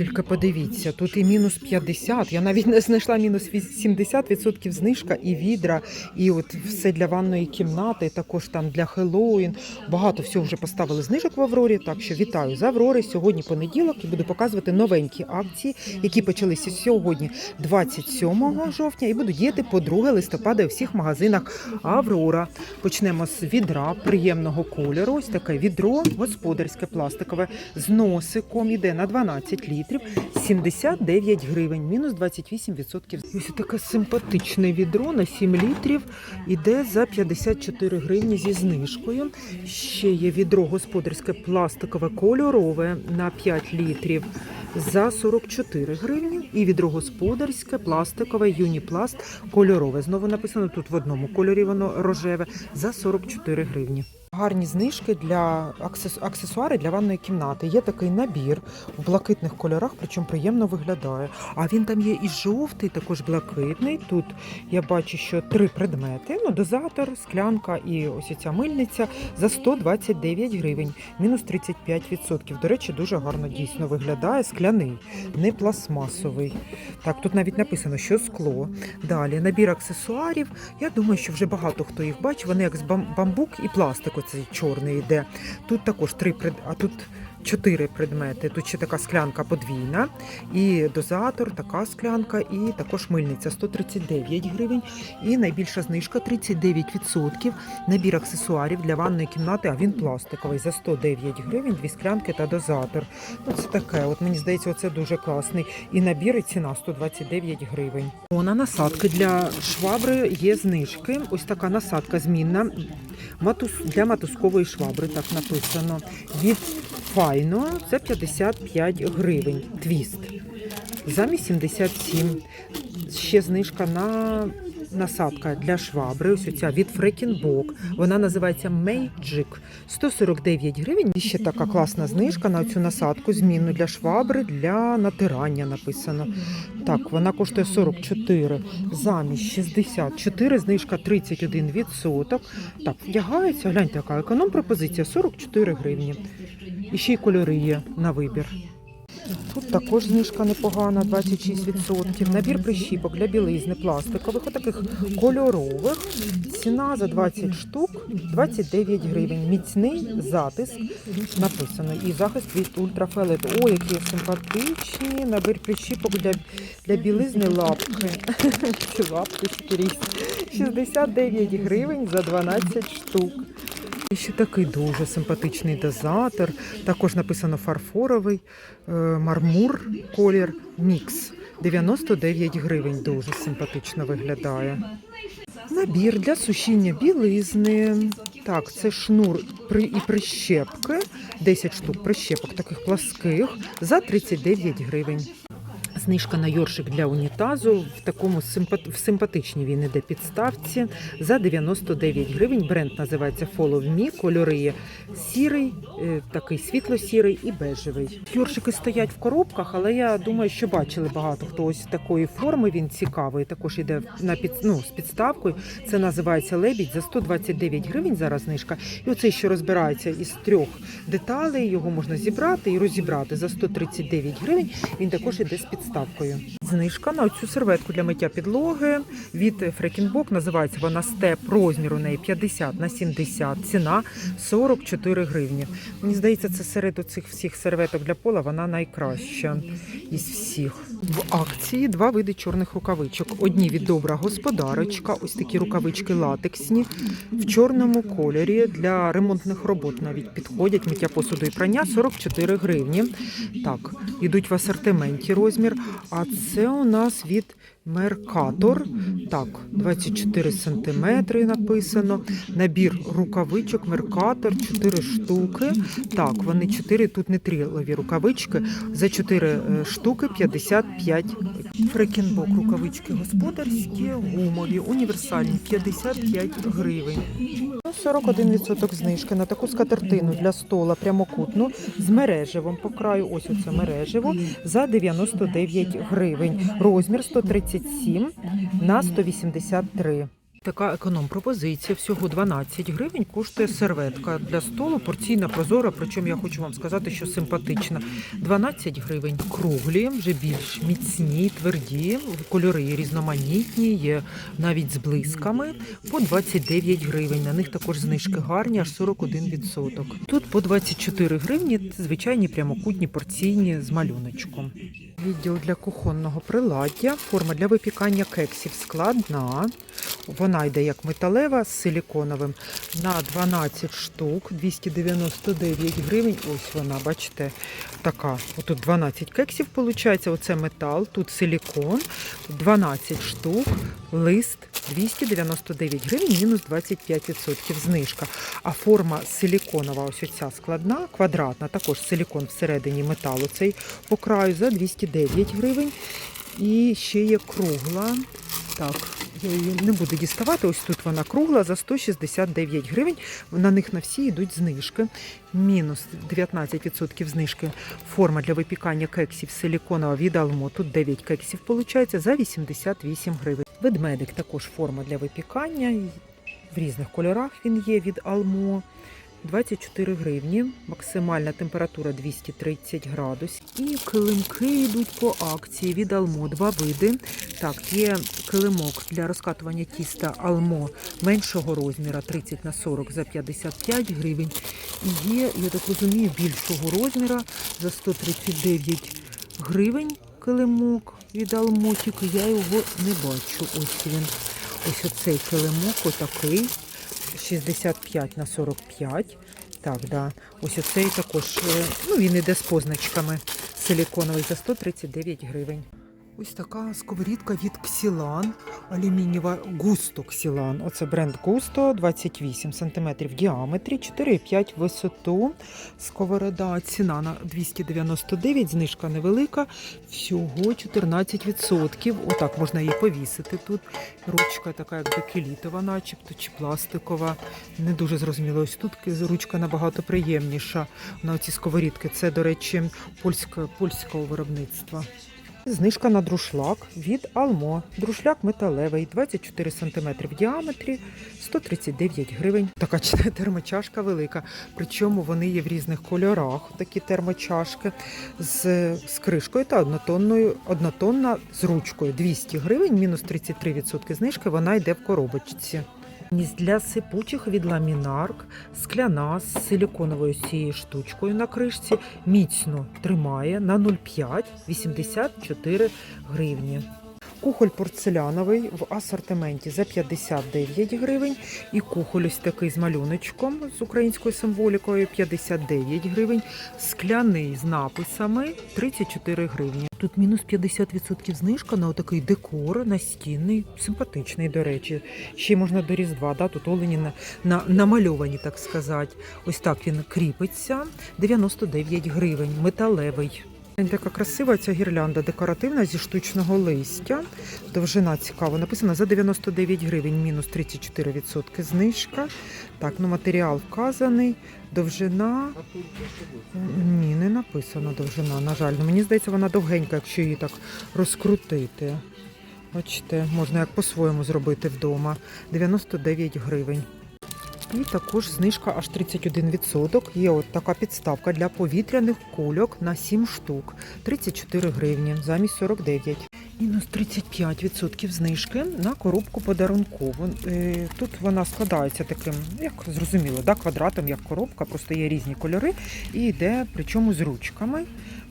тільки подивіться, тут і мінус 50, я навіть не знайшла мінус 70% знижка і відра, і от все для ванної кімнати, також там для Хеллоуін. Багато всього вже поставили знижок в Аврорі, так що вітаю з Аврори. Сьогодні понеділок і буду показувати новенькі акції, які почалися сьогодні, 27 жовтня, і будуть діяти по 2 листопада у всіх магазинах Аврора. Почнемо з відра приємного кольору. Ось таке відро господарське пластикове з носиком іде на 12 літрів, 79 гривень, мінус 28%. Ось таке симпатичне відро на 7 літрів іде за 54 гривні зі знижкою. Ще є відро господарське пластикове кольорове на 5 літрів за 44 гривні. І відро господарське пластикове Юніпласт кольорове. Знову написано тут в одному кольорі воно рожеве за 44 гривні. Гарні знижки для аксесуари для ванної кімнати. Є такий набір в блакитних кольорах, причому приємно виглядає. А він там є і жовтий, також блакитний. Тут я бачу, що три предмети: ну, дозатор, склянка і ось ця мильниця за 129 гривень, мінус 35%. До речі, дуже гарно дійсно виглядає. Скляний, не пластмасовий. Так, тут навіть написано, що скло. Далі набір аксесуарів. Я думаю, що вже багато хто їх бачив. Вони як з бамбук і пластик, оцей чорний йде. Тут також три а тут чотири предмети. Тут ще така склянка подвійна, і дозатор, така склянка, і також мильниця 139 гривень. І найбільша знижка 39%. Набір аксесуарів для ванної кімнати, а він пластиковий за 109 гривень, дві склянки та дозатор. Ну, це таке. От мені здається, це дуже класний. І набір і ціна 129 гривень. О, на насадки для швабри є знижки. Ось така насадка змінна. Матус для матускової швабри, так написано. Від файно це 55 гривень. Твіст. Замість 77. Ще знижка на насадка для швабри. Ось ця від Фрекінбок. Вона називається Magic. 149 гривень. І ще така класна знижка на цю насадку. Змінну для швабри для натирання написано. Так, вона коштує 44 замість 64, знижка 31%. Так, вдягається, гляньте, яка економ-пропозиція 44 гривні. І ще й кольори є на вибір. Тут також знижка непогана, 26%. Набір прищіпок для білизни пластикових, отаких кольорових. Ціна за 20 штук 29 гривень. Міцний затиск написано. І захист від ультрафіолету. Ой, які симпатичні. Набір прищіпок для, для білизни лапки. Лапки 69 гривень за 12 штук. І ще такий дуже симпатичний дозатор. Також написано фарфоровий е, мармур колір мікс. 99 гривень. Дуже симпатично виглядає. Набір для сушіння білизни. Так, це шнур і прищепки. 10 штук прищепок таких пласких за 39 гривень. Знижка на йоршик для унітазу в такому симпат... в симпатичній він іде підставці за 99 гривень. Бренд називається Follow Me. Кольори є сірий, е, такий світло-сірий і бежевий. Йоршики стоять в коробках, але я думаю, що бачили багато хто ось такої форми. Він цікавий. Також іде на під... ну, з підставкою. Це називається лебідь за 129 гривень. Зараз знижка. І оцей, що розбирається із трьох деталей, його можна зібрати і розібрати за 139 гривень. Він також іде з підставкою. Знижка на цю серветку для миття підлоги від Фрекінбок. Називається вона степ. Розмір у неї 50 на 70. Ціна 44 гривні. Мені здається, це серед цих всіх серветок для пола вона найкраща із всіх. В акції два види чорних рукавичок. Одні від добра господарочка, ось такі рукавички латексні в чорному кольорі для ремонтних робот навіть підходять миття посуду і прання 44 гривні. Так, ідуть в асортименті розмір. А це у нас від Меркатор. Так, 24 сантиметри написано. Набір рукавичок Меркатор, 4 штуки. Так, вони 4, тут не трілові рукавички. За 4 е, штуки 55. Фрекінбок рукавички господарські, гумові, універсальні 55 гривень. 41% знижки на таку скатертину для стола прямокутну з мережевим по краю. Ось оце мережево за 99 гривень. Розмір 137 на 183. Така економ-пропозиція. Всього 12 гривень коштує серветка для столу, порційна прозора. Причому я хочу вам сказати, що симпатична. 12 гривень круглі, вже більш міцні, тверді, кольори різноманітні, є навіть з блисками. По 29 гривень. На них також знижки гарні, аж 41%. Тут по 24 гривні звичайні прямокутні порційні з малюночком. Відділ для кухонного приладдя, форма для випікання кексів складна. Вона йде як металева з силіконовим на 12 штук, 299 гривень. Ось вона, бачите, така. Отут 12 кексів виходить. Оце метал, тут силікон, 12 штук, лист 299 гривень, мінус 25% знижка. А форма силіконова, ось оця складна, квадратна, також силікон всередині металу цей по краю за 209 гривень. І ще є кругла. Так, я її не буду діставати. Ось тут вона кругла за 169 гривень. На них на всі йдуть знижки. Мінус 19% знижки. Форма для випікання кексів силіконова від Алмо. Тут 9 кексів виходить за 88 гривень. Ведмедик також форма для випікання. В різних кольорах він є від Алмо. 24 гривні, максимальна температура 230 градусів. І килимки йдуть по акції від Алмо. Два види. Так, є килимок для розкатування тіста Алмо меншого розміра 30 на 40 за 55 гривень. І є, я так розумію, більшого розміра за 139 гривень килимок від Алмо, тільки я його не бачу. Ось він. Ось оцей килимок, отакий. 65 на 45. Так, да. Ось оцей також, е, ну він іде з позначками силіконовий за 139 гривень. Ось така сковорідка від Ксілан, алюмінієва Густо Ксілан. Оце бренд Густо, 28 см в діаметрі, 4,5 висоту. Сковорода ціна на 299, знижка невелика, всього 14%. Отак можна її повісити тут. Ручка така, як бекелітова, начебто, чи пластикова. Не дуже зрозуміло. Ось тут ручка набагато приємніша на ці сковорідки. Це, до речі, польська, польського виробництва. Знижка на друшлак від Алмо. Друшляк металевий, 24 см в діаметрі, 139 гривень. Така термочашка велика. Причому вони є в різних кольорах. Такі термочашки з, з кришкою та однотонною, однотонна з ручкою. 200 гривень, мінус 33% знижки. Вона йде в коробочці. Ніс для сипучих від ламінарк, скляна з силіконовою цією штучкою на кришці, міцно тримає на 0,5 84 гривні. Кухоль порцеляновий в асортименті за 59 гривень. І кухоль ось такий з малюночком з українською символікою 59 гривень. Скляний з написами 34 гривні. Тут мінус 50% знижка на отакий декор настінний, симпатичний, до речі. Ще можна до Різдва, да? тут олені на, на, намальовані, так сказати. Ось так він кріпиться. 99 гривень, металевий. Така красива ця гірлянда декоративна зі штучного листя. Довжина цікаво. Написано за 99 гривень, мінус 34% знижка. Так, ну матеріал вказаний. Довжина. Ні, не написано довжина, на жаль. Ну, мені здається, вона довгенька, якщо її так розкрутити. Бачите, можна як по-своєму зробити вдома. 99 гривень. І також знижка аж 31%. Є от така підставка для повітряних кульок на 7 штук. 34 гривні замість 49. Мінус 35% знижки на коробку подарункову. Е, Тут вона складається таким, як зрозуміло, да, квадратом, як коробка, просто є різні кольори і йде причому з ручками.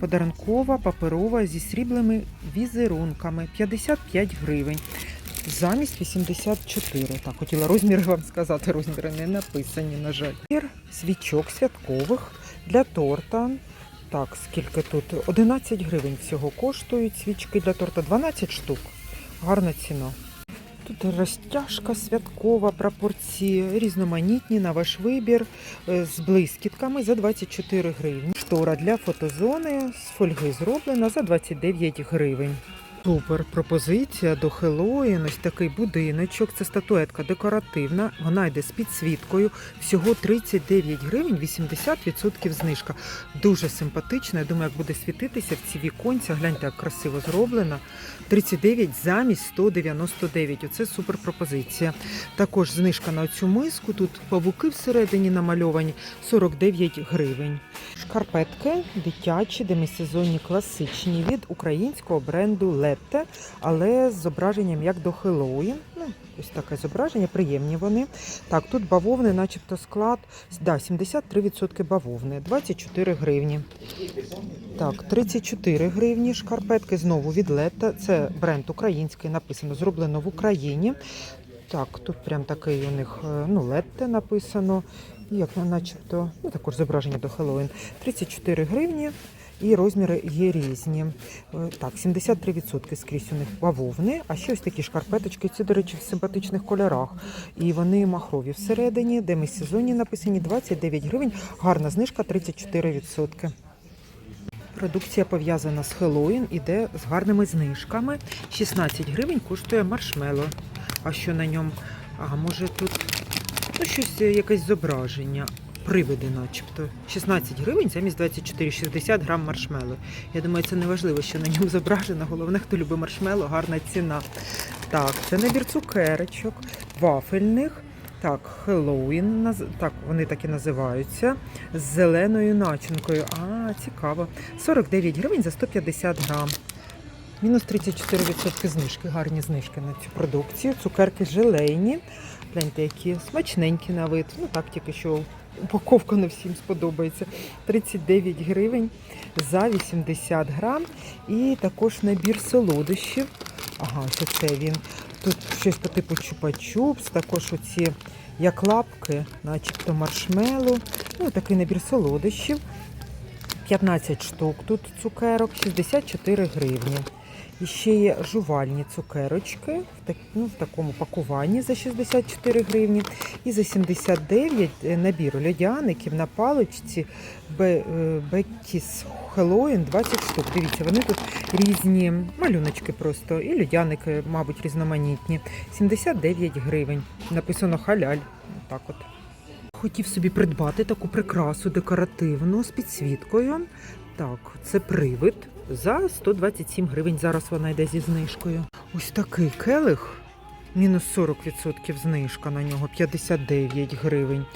Подарункова, паперова зі сріблими візерунками 55 гривень. Замість 84. Так, хотіла розміри вам сказати, розміри не написані, на жаль. Набір Свічок святкових для торта. Так, скільки тут? 11 гривень всього коштують свічки для торта. 12 штук. Гарна ціна. Тут розтяжка святкова, прапорці, різноманітні на ваш вибір е, з блискітками за 24 гривні. Штора для фотозони з фольги зроблена за 29 гривень. Супер пропозиція до Хеллоїн. Ось такий будиночок. Це статуетка декоративна. Вона йде з підсвіткою. Всього 39 гривень, 80% знижка. Дуже симпатична. Я думаю, як буде світитися в ці віконця. Гляньте, як красиво зроблена. 39 замість 199. Оце супер пропозиція. Також знижка на цю миску. Тут павуки всередині намальовані 49 гривень. Шкарпетки дитячі, демисезонні класичні від українського бренду Летте, але з зображенням як до Хеллоуін. Ну, ось таке зображення, приємні вони. Так, тут бавовни, начебто склад. Да, 73% бавовни, 24 гривні. Так, 34 гривні шкарпетки знову від Летте. Це бренд український, написано, зроблено в Україні. Так, тут прям такий у них е, ну, Летте написано. Як начебто, ну також зображення до Хеллоуін. 34 гривні. І розміри є різні. Е, Так, 73% скрізь у них бавовни, а ще ось такі шкарпеточки. Ці, до речі, в симпатичних кольорах. І вони махрові всередині, де ми сезонні написані 29 гривень. Гарна знижка 34%. Продукція пов'язана з Хеллоуін, іде з гарними знижками. 16 гривень коштує маршмело. А що на ньому? А може тут ну, щось, е, якесь зображення. Привиди, начебто. 16 гривень замість 24,60 грам маршмело. Я думаю, це не важливо, що на ньому зображено. Головне, хто любить маршмело, гарна ціна. Так, це набір цукерочок, вафельних. Так, Хеллоуін, так, вони так і називаються. З зеленою начинкою. А, цікаво. 49 гривень за 150 грам. Мінус 34% знижки, гарні знижки на цю продукцію. Цукерки желейні. Гляньте, які смачненькі на вид. Ну так, тільки що упаковка не всім сподобається. 39 гривень за 80 грам. І також набір солодощів. Ага, ось це він. Тут щось по типу чупа-чупс, також оці як лапки, начебто маршмелу. Ну, такий набір солодощів. 15 штук тут цукерок, 64 гривні. І ще є жувальні цукерочки в, так, ну, в такому пакуванні за 64 гривні. І за 79 набір льодяників на паличці Бе- е, Хеллоуін 20 штук. Дивіться, вони тут різні малюночки просто, і льодяники, мабуть, різноманітні. 79 гривень. Написано халяль. Так от. Хотів собі придбати таку прикрасу декоративну з підсвіткою. Так, це привид за 127 гривень. Зараз вона йде зі знижкою. Ось такий келих. Мінус 40% знижка на нього 59 гривень.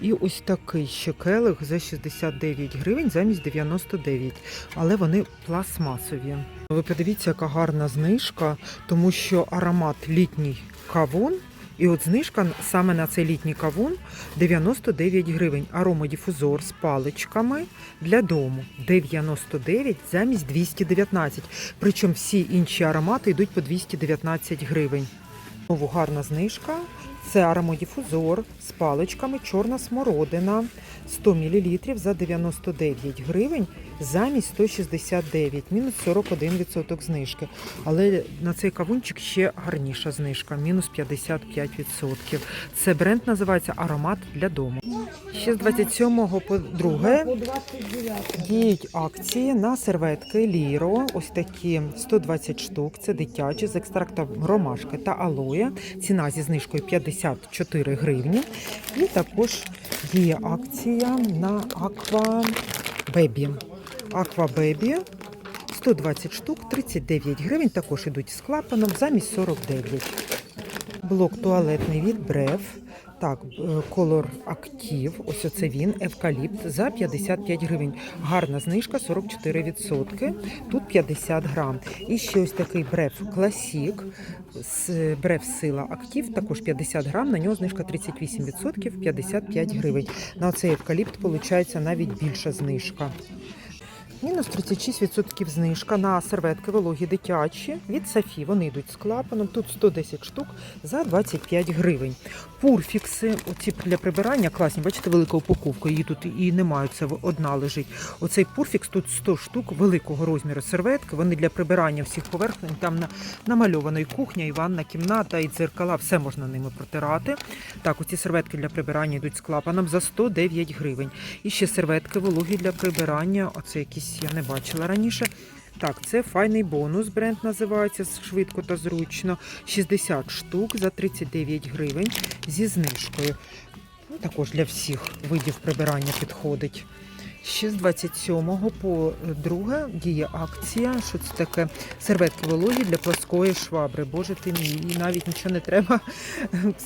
І ось такий ще келих за 69 гривень замість 99. Але вони пластмасові. Ви подивіться, яка гарна знижка, тому що аромат літній кавун. І от знижка саме на цей літній кавун 99 гривень. Аромодіфузор з паличками для дому 99 замість 219. Причому всі інші аромати йдуть по 219 гривень. Знову гарна знижка. Це аромодіфузор з паличками чорна смородина 100 мл за 99 гривень замість 169, мінус 41% знижки. Але на цей кавунчик ще гарніша знижка, мінус 55%. Це бренд називається Аромат для дому. Ще з 27 по 2 діють акції на серветки Ліро. Ось такі 120 штук. Це дитячі з екстрактом ромашки та алоє. Ціна зі знижкою 54 гривні. І також є акція на Аква Бебі. Аква Бебі 120 штук, 39 гривень. Також ідуть з клапаном замість 49. Блок туалетний від Брев. Так, е, Color Active, ось оце він, евкаліпт за 55 гривень. Гарна знижка 44%. Тут 50 грам. І ще ось такий Classic, з Брев Сила Актив, також 50 грам. На нього знижка 38%, 55 гривень. На цей евкаліпт виходить навіть більша знижка. Мінус 36% знижка на серветки вологі дитячі від Сафі. Вони йдуть з клапаном. Тут 110 штук за 25 гривень. Пурфікси, оці для прибирання класні. Бачите, велика упаковка. Її тут і немає. Це одна лежить. Оцей пурфікс тут 100 штук великого розміру серветки. Вони для прибирання всіх поверхень. Там на, намальована і кухня, і ванна кімната, і дзеркала. Все можна ними протирати. Так, оці серветки для прибирання йдуть з клапаном за 109 гривень. І ще серветки вологі для прибирання. Оце якісь я не бачила раніше. Так, це файний бонус. Бренд називається швидко та зручно. 60 штук за 39 гривень зі знижкою. Ну, також для всіх видів прибирання підходить. Ще з 27 по 2 діє акція. Що це таке? Серветки вологі для плоскої швабри. Боже ти мій, і навіть нічого не треба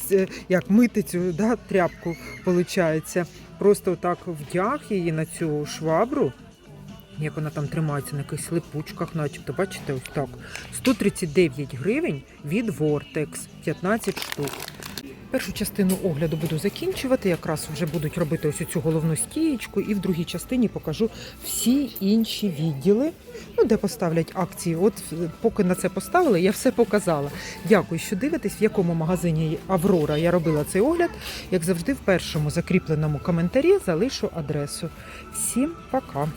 як мити цю да, тряпку, виходить. Просто так вдяг її на цю швабру. Як вона там тримається на якихось липучках, начебто, бачите, ось так. 139 гривень від Vortex, 15 штук. Першу частину огляду буду закінчувати. Якраз вже будуть робити ось цю головну стієчку, і в другій частині покажу всі інші відділи, ну, де поставлять акції. От е, поки на це поставили, я все показала. Дякую, що дивитесь, в якому магазині Аврора я робила цей огляд. Як завжди, в першому закріпленому коментарі залишу адресу. Всім пока!